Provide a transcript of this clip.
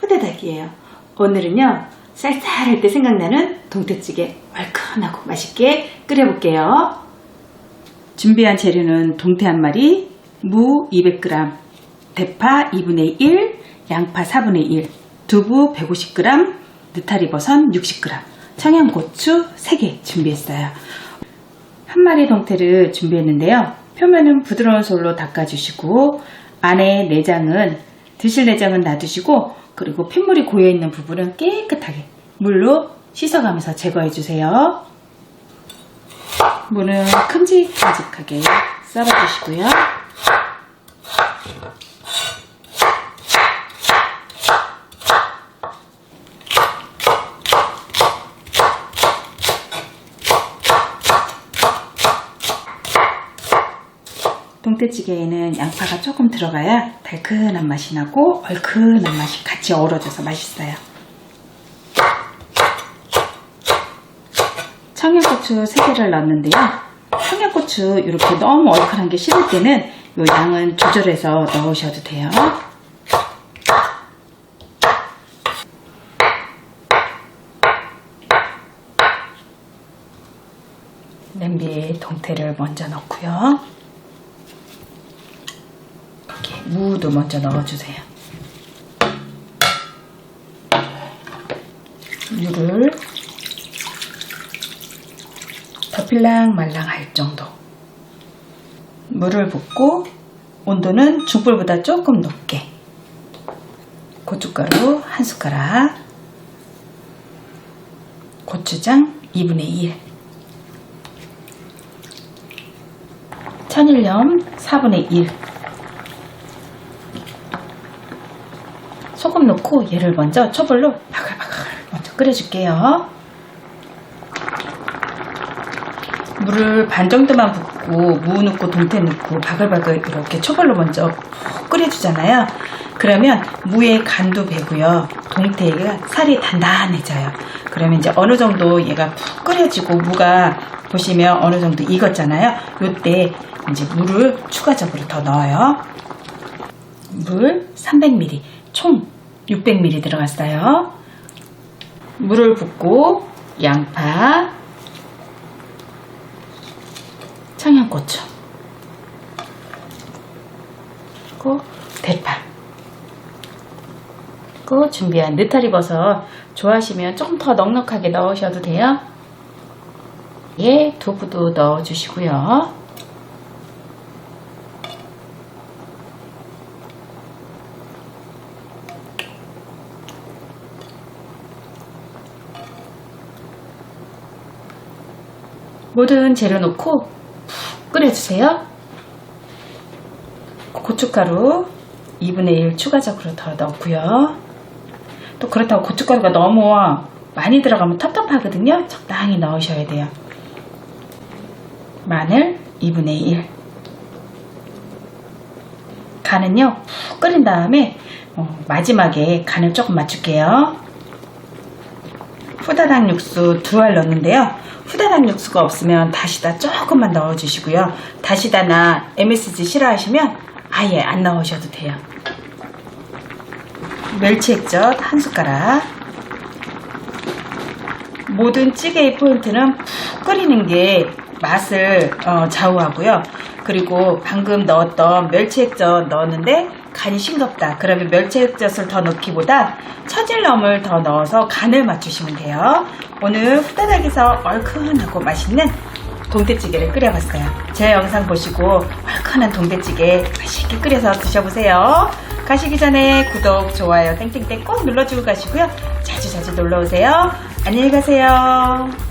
후다닥이에요. 오늘은요, 쌀쌀할 때 생각나는 동태찌개 얼큰하고 맛있게 끓여볼게요. 준비한 재료는 동태 한 마리, 무 200g, 대파 2분의 1, 양파 4분의 1, 두부 150g, 느타리 버섯 60g, 청양고추 3개 준비했어요. 한 마리 동태를 준비했는데요. 표면은 부드러운 솔로 닦아주시고 안에 내장은 드실 내장은 놔두시고 그리고 핏물이 고여있는 부분은 깨끗하게 물로 씻어가면서 제거해주세요. 무는 큼직큼직하게 썰어주시고요. 동태찌개에는 양파가 조금 들어가야 달큰한 맛이 나고 얼큰한 맛이 같이 어우러져서 맛있어요. 청양고추 3개를 넣었는데요. 청양고추 이렇게 너무 얼큰한 게 싫을 때는 이 양은 조절해서 넣으셔도 돼요. 냄비에 동태를 먼저 넣고요. 무도 먼저 넣어주세요. 물을 덮일랑 말랑 할 정도. 물을 붓고 온도는 중불보다 조금 높게. 고춧가루 한 숟가락. 고추장 2분의 1 천일염 4분의 1 소금 넣고 얘를 먼저 초벌로 바글바글 먼저 끓여줄게요. 물을 반 정도만 붓고 무 넣고 동태 넣고 바글바글 이렇게 초벌로 먼저 푹 끓여주잖아요. 그러면 무의 간도 배고요. 동태가 살이 단단해져요. 그러면 이제 어느 정도 얘가 푹 끓여지고 무가 보시면 어느 정도 익었잖아요. 요때 이제 물을 추가적으로 더 넣어요. 물 300ml, 총 600ml 들어갔어요. 물을 붓고 양파, 청양고추, 그리고 대파, 그리고 준비한 느타리 버섯 좋아하시면 조금 더 넉넉하게 넣으셔도 돼요. 예, 두부도 넣어주시고요. 모든 재료 넣고 푹 끓여주세요. 고춧가루 2분의 1 추가적으로 더 넣고요. 또 그렇다고 고춧가루가 너무 많이 들어가면 텁텁하거든요. 적당히 넣으셔야 돼요. 마늘 2분의 1 간은요 푹 끓인 다음에 어, 마지막에 간을 조금 맞출게요. 후다닥 육수 두 알 넣는데요. 후다닥 육수가 없으면 다시다 조금만 넣어주시고요. 다시다나 MSG 싫어하시면 아예 안 넣으셔도 돼요. 멸치 액젓 한 숟가락. 모든 찌개의 포인트는 푹 끓이는 게 맛을 어, 좌우하고요. 그리고 방금 넣었던 멸치 액젓 넣었는데 간이 싱겁다. 그러면 멸치 액젓을 더 넣기보다 처질럼을 더 넣어서 간을 맞추시면 돼요. 오늘 후다닥에서 얼큰하고 맛있는 동태찌개를 끓여봤어요. 제 영상 보시고 얼큰한 동태찌개 맛있게 끓여서 드셔보세요. 가시기 전에 구독, 좋아요, 땡땡땡 꼭 눌러주고 가시고요. 자주자주 놀러오세요. 안녕히 가세요.